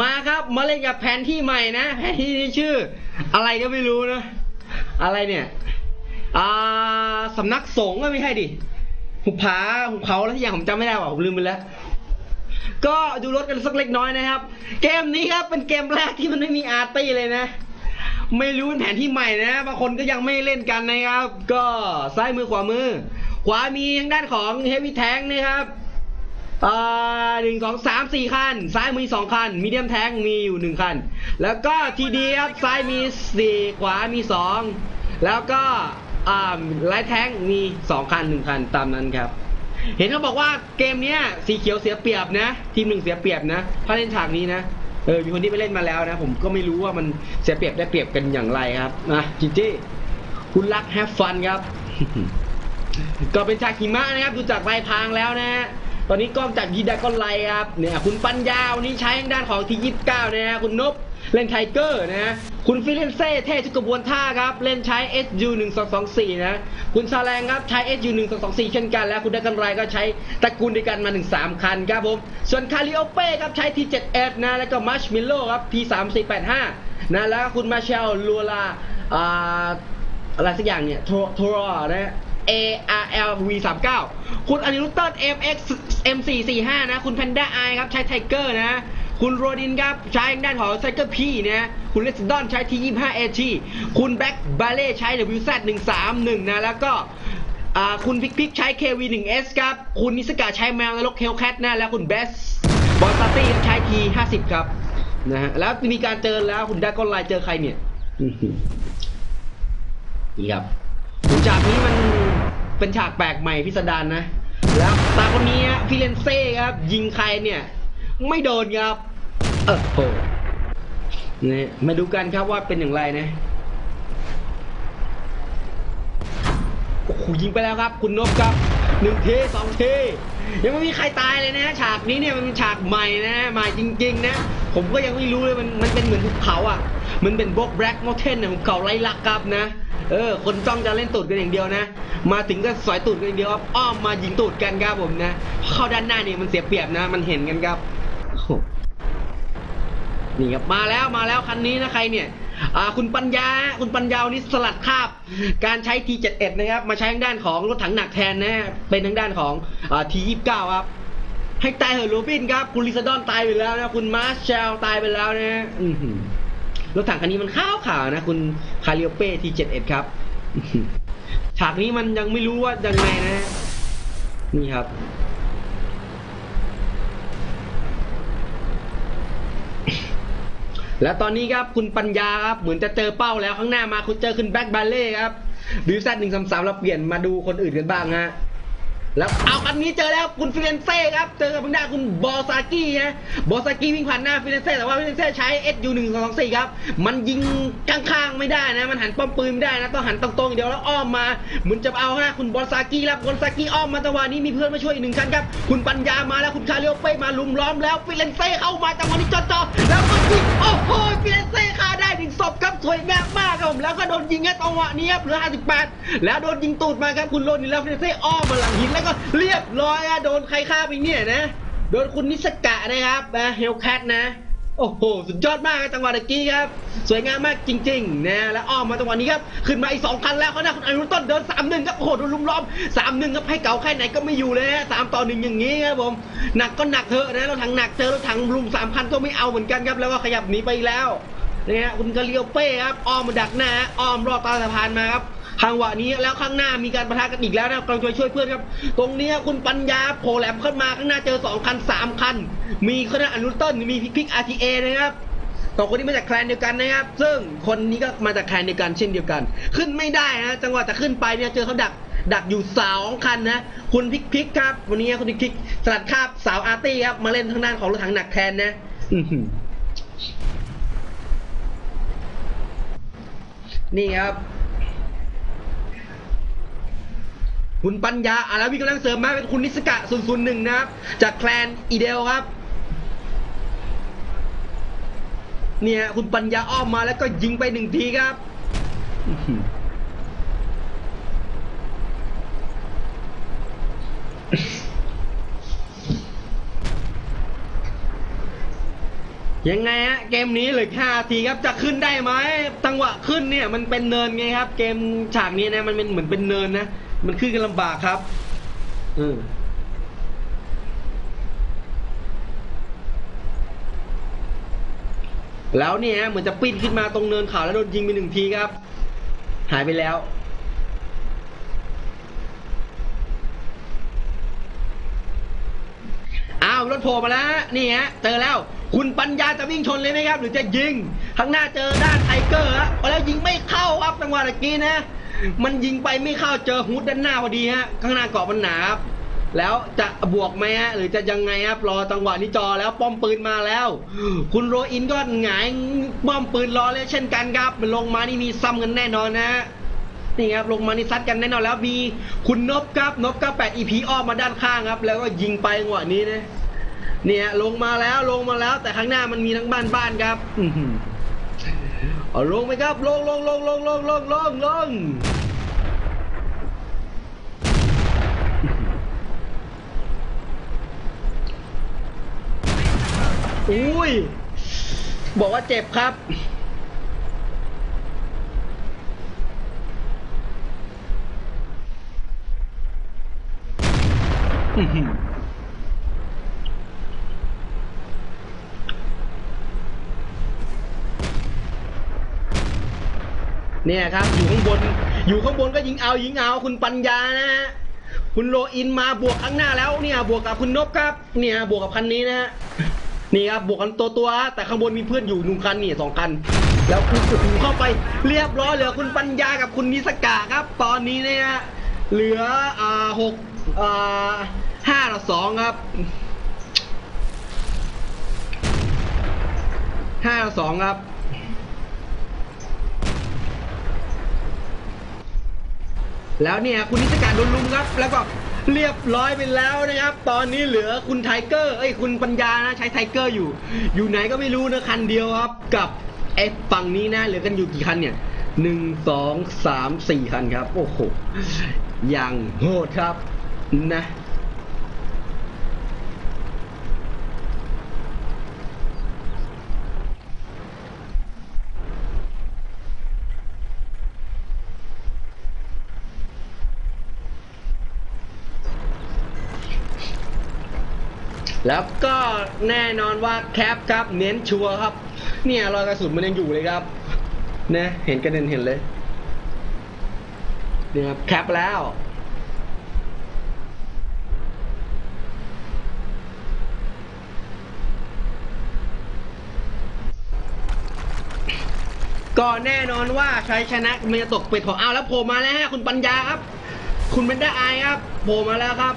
มาครับมาเล่นกับแผนที่ใหม่นะแผนที่นี้ชื่อ อะไรก็ไม่รู้นะอะไรเนี่ยอ่าสำนักสงฆ์ก็ไม่ใช่ดิหุบผาหุบเขาแล้วที่อย่างผมจำไม่ได้ว่ะผมลืมไปแล้วก็ดูรถกันสักเล็กน้อยนะครับ เกมนี้ครับเป็นเกมแรกที่มันไม่มีอาร์ตี้เลยนะ ไม่รู้เป็นแผนที่ใหม่นะบางคนก็ยังไม่เล่นกันนะครับ ก็ซ้ายมือขวามือ ขวามีทางด้านของเฮฟวี่แทงนะครับ อ่าหนึ่งสองสามสี่คัน ซ้ายมีสองคัน มีเดียมแท้งมีอยู่หนึ่งคัน แล้วก็ทีดีครับซ้ายมีสี่ขวามีสอง แล้วก็อ่าไลท์แท้งมีสองคันหนึ่งคันตามนั้นครับ เห็นเขาบอกว่าเกมเนี้ยสีเขียวเสียเปรียบนะ ทีมหนึ่งเสียเปรียบนะ ถ้าเล่นฉากนี้นะ เออ มีคนที่ไปเล่นมาแล้วนะ ผมก็ไม่รู้ว่ามันเสียเปรียบได้เปรียบกันอย่างไรครับนะจิจี้คุณรักแฮฟฟันครับ ก็เป็นฉากหิมะนะครับ ดูจากลายพรางแล้วนะฮะ ตอนนี้กล้องจากยีดากอนไลครับเนี่ยคุณปัญญาวันนี้ใช้ทางด้านของทียี่สิบเก้านะฮะคุณนบเล่นไทเกอร์นะฮะคุณฟิเลนเซ่เท่ทุกกระบวนท่าครับ เล่นใช้ SU 1 2 2 4นะ คุณซาแรงครับใช้ SU 1 2 2 4เช่นกัน แล้วคุณได้กันไรก็ใช้ตระกูลเดียวกันมาถึง 3 คันครับผม ส่วนคาริโอเป้ครับใช้ T7F นะ แล้วก็มัชมิลโลครับ P3485 นะ แล้วก็คุณมาเชลลัวลา อ่า อะไรสักอย่างเนี่ย โทรโทรนะ A R L V 3 9คุณอนิรุตเตอร์ M X M 4 4 5 นะ คุณแพนด้าไอครับ ใช้ไทเกอร์นะ คุณโรดินครับ ใช้ทางด้านของไซเกอร์พีนะคุณเลสดอนใช้ T 2 5 AT คุณแบ็กบาเล่ใช้ W Z 1 3 1 นะ แล้วก็อ่าคุณพิกพิกใช้ KV 1 S ครับ คุณนิสกาใช้แมวนรกเฮลแคทนะ แล้วคุณเบสบอลซาตี้ ใช้ T 5 0 ครับนะฮะแล้วมีการเจอแล้วคุณดากอนไลน์เจอใครเนี่ยอื้อหือนี่ครับถึงฉากนี้มัน เป็นฉากแปลกใหม่พิสดารนะ แล้วตาคนนี้ฟิเลนเซ่ครับ ยิงใครเนี่ย ไม่โดนครับ เออโหนี่มาดูกันครับว่าเป็นอย่างไรนะโอ้โหยิงไปแล้วครับ คุณนพครับหนึ่งเทสองเทยังไม่มีใครตายเลยนะฉากนี้เนี่ยมันเป็นฉากใหม่นะใหม่จริง ๆ นะ ผมก็ยังไม่รู้เลยมันมันเป็นเหมือนภูเขาอะ มันเป็นบล็อกแบล็กมอเทนนะภูเขาไร้ลักครับนะ เออ คนจ้องจะเล่นตูดกันอย่างเดียวนะ มาถึงก็สอยตูดกันอย่างเดียวครับอ้อมมายิงตูดกันครับผมนะเข้าด้านหน้าเนี่ยมันเสียเปรียบนะ มันเห็นกันครับนี่ครับมาแล้วมาแล้วคันนี้นะใครเนี่ยคุณปัญญาคุณปัญญานนี้สลัดคาบ การใช้ T71 นะครับ มาใช้ทางด้านของรถถังหนักแทนนะเป็นทางด้านของอ่า T29 ครับให้ตายเหอะโรบินครับ คุณลิซาดอนตายไปแล้วนะ คุณมาร์ชเชลตายไปแล้วนะรถถังคันนี้มันข้าวขาวนะ คุณคาริโอเป้ T71 ครับอื้อหือ ฉากนี้มันยังไม่รู้ว่ายังไงนะ นี่ครับ และตอนนี้ครับคุณปัญญาครับเหมือนจะเจอเป้าแล้วข้างหน้ามาคุณเจอคุณแบ็กบาเล่ครับดิวซันหนึ่งสามสามเราเปลี่ยนมาดูคนอื่นกันบ้างฮะ แล้วเอาคันนี้เจอแล้วคุณฟิเลนเซ่ครับเจอกับทางด้านคุณบอซากี้ฮะบอซากี้วิ่งผ่านหน้าฟิเลนเซ่แต่ว่าฟิเลนเซ่ใช้ SU หนึ่งสองสี่ครับมันยิงข้างๆไม่ได้นะมันหันป้อมปืนไม่ได้นะต้องหันตรงๆเดียวแล้วอ้อมมาเหมือนจะเอาฮะคุณบอซากี้แล้วบอซากี้อ้อมมาจังหวะนี้มีเพื่อนมาช่วยอีกหนึ่งคันครับคุณปัญญามาแล้วคุณคาเรียวเป้มาลุมล้อมแล้วฟิเลนเซ่เข้ามาจังหวะนี้จ่อๆแล้วก็ยิงโอ้โหฟิเลนเซ่ฆ่าได้หนึ่งศพครับสวยงามมากครับผมแล้วก็โดนยิงแครับจังหวะนี้ครับเหลือ 58 แล้วโดนยิงตูดมาครับคุณโรนิแล้วฟิเลนเซ่อ้อมมาหลังหินแล้วก็เรียบร้อยอะโดนใครฆ่าไปเนี่ยนะ โดนคุณนิสกะนะครับเฮลแคทนะ โอ้โห สุดยอดมากจังหวะตะกี้ครับ สวยงามมากจริงๆนะแล้วอ้อมมาจังหวะนี้ครับ ขึ้นมาอีกสองคันแล้วเขาหน้าคุณอนุต้นเดินสามหนึ่งครับโอ้โหโดนลุมล้อมสามหนึ่งครับให้เก่าแค่ไหนก็ไม่อยู่เลยสามต่อหนึ่งอย่างนี้ครับผมหนักก็หนักเถอะนะเรถถังหนักเจอเรถถังลุมสามพันก็ไม่เอาเหมือนกันครับแล้วก็ขยับหนีไปแล้วนี่ฮะคุณกาเลียวเป้ครับอ้อมมาดักหน้าอ้อมรอบต้สะพานมาครับ ทางวะนี้แล้วข้างหน้ามีการประทะกันอีกแล้วนะกำลังจะช่วยเพื่อนครับ ตรงนี้คุณปัญญาโผล่แหลมขึ้นมาข้างหน้าเจอสองคันสามคัน มีคณะอนุต้นมีพิกพิกอาร์ทีเอนะครับสองคนนี้มาจากแคลนเดียวกันนะครับ ซึ่งคนนี้ก็มาจากแคลนเดียวกันเช่นเดียวกัน ขึ้นไม่ได้นะจังหวะจะขึ้นไปเนี่ยเจอเขาดักดักอยู่สองคันนะคุณพิกพิกครับ วันนี้คุณพิกพิกสลัดคาบสาวอาร์ตี้ครับมาเล่นทางด้านของรถถังหนักแทนนะนี่ครับ คุณปัญญาอาราวิกำลังเสริมมาเป็นคุณนิสกะ0 0 1 นะครับ จากแคลนอีเดลครับเนี่ยคุณปัญญาอ้อมมาแล้วก็ยิงไปหนึ่งทีครับยังไงฮะเกมนี้เหลือห้านาทีครับจะขึ้นได้ไหมจังหวะขึ้นเนี่ยมันเป็นเนินไงครับ เกมฉากนี้นะมันเป็นเหมือนเป็นเนินนะ มันขึ้นกันลำบากครับอืมแล้วเนี่ยฮะเหมือนจะปิ้นขึ้นมาตรงเนินเขาแล้วโดนยิงไปหนึ่งทีครับ หายไปแล้ว อ้าวรถโผล่มาแล้วฮะนี่ฮะเจอแล้ว คุณปัญญาจะวิ่งชนเลยไหมครับ หรือจะยิงข้างหน้าเจอด้านไทเกอร์ฮะแล้วยิงไม่เข้าครับจังหวะตะกี้นะ มันยิงไปไม่เข้าเจอฮูดด้านหน้าพอดีฮะข้างหน้าเกาะมันหนาครับแล้วจะบวกไหมฮะหรือจะยังไงครับรอจังหวะนี้จอแล้วป้อมปืนมาแล้ว คุณโรอินก็หงายป้อมปืนรอเลยเช่นกันครับลงมานี่มีซ้ำกันแน่นอนนะนี่ครับลงมานี่ซัดกันแน่นอนแล้วมีคุณนบครับนบก็แปดอีพีอ้อมมาด้านข้างครับ แล้วก็ยิงไปจังหวะนี้นะเนี่ยลงมาแล้วลงมาแล้ว แต่ข้างหน้ามันมีทั้งบ้านบ้านครับอื เอาลงไปครับ ลงลงลงลงลงลงลงลงอุ้ย บอกว่าเจ็บครับอื้อหือ เนี่ยครับอยู่ข้างบนอยู่ข้างบนก็ยิงเอายิงเอาคุณปัญญานะฮะคุณโลอินมาบวกข้างหน้าแล้วเนี่ยบวกกับคุณนบครับ เนี่ยบวกกับคันนี้นะฮะนี่ครับบวกกันตัวตัวแต่ข้างบนมีเพื่อนอยู่หนึ่งคันนี่สองคัน แล้วคุณโอ้โหเข้าไปเรียบร้อยเหลือคุณปัญญากับคุณนิสกาครับ ตอนนี้เนี่ยเหลืออ่าหกอ่าห้าต่อสองครับห้าต่อสองครับ แล้วเนี่ยคุณนิสการโดนลุมครับ แล้วก็เรียบร้อยไปแล้วนะครับ ตอนนี้เหลือคุณไทเกอร์เอ้ยคุณปัญญานะใช้ไทเกอร์อยู่ อยู่ไหนก็ไม่รู้นะคันเดียวครับ กับไอ้ฝั่งนี้นะเหลือกันอยู่กี่คันเนี่ยหนึ่งสองสามสี่คันครับ โอ้โหอย่างโหดครับนะ แล้วก็แน่นอนว่าแคปครับเน้นชัวร์ครับ เนี่ยรอยกระสุนมันยังอยู่เลยครับนะเห็นกันเด่นเห็นเลยเนี่ยครับแคปแล้วก็แน่นอนว่าชัยชนะมันจะตกเป็นของอ้าวแล้วโผล่มาแล้วฮะคุณปัญญาครับ คุณเป็นได้อายครับโผล่มาแล้วครับ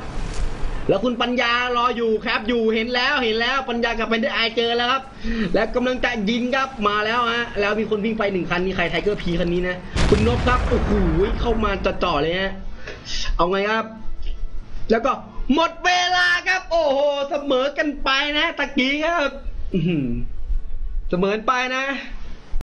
แล้วคุณปัญญารออยู่ครับ อยู่เห็นแล้วเห็นแล้วปัญญากับเป็นได้อเจอแล้วครับ แล้วกำลังจะยิงครับมาแล้วฮะแล้วมีคนวิ่งไปหนึ่งคันนี่ใครไทเกอร์พีคันนี้นะคุณนพครับโอ้โหเข้ามาจ่อๆเลยฮะเอาไงครับ แล้วก็หมดเวลาครับ โอ้โหเสมอกันไปนะตะกี้ครับเสมอไปนะ